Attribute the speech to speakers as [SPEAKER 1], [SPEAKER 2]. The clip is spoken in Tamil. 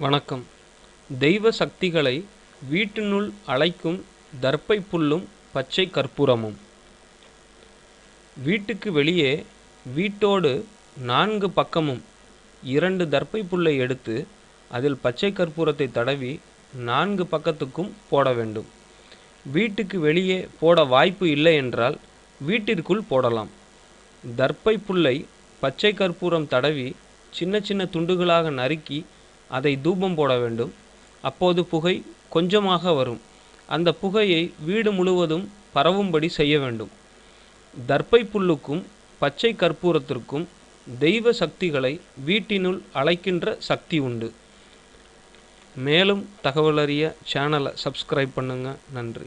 [SPEAKER 1] வணக்கம். தெய்வ சக்திகளை வீட்டினுள் அழைக்கும் தர்ப்பை புல்லும் பச்சை கற்பூரமும். வீட்டுக்கு வெளியே வீட்டோடு நான்கு பக்கமும் இரண்டு தர்ப்பை புல்லை எடுத்து அதில் பச்சை கற்பூரத்தை தடவி நான்கு பக்கத்துக்கும் போட வேண்டும். வீட்டுக்கு வெளியே போட வாய்ப்பு இல்லை என்றால் வீட்டிற்குள் போடலாம். தர்ப்பை புல்லை பச்சை கற்பூரம் தடவி சின்ன சின்ன துண்டுகளாக நறுக்கி அதை தூபம் போட வேண்டும். அப்போது புகை கொஞ்சமாக வரும். அந்த புகையை வீடு முழுவதும் பரவும்படி செய்ய வேண்டும். தர்ப்பை புல்லுக்கும் பச்சை கற்பூரத்திற்கும் தெய்வ சக்திகளை வீட்டினுள் அழைக்கின்ற சக்தி உண்டு. மேலும் தகவலறிய சேனலை சப்ஸ்கிரைப் பண்ணுங்கள் நன்றி.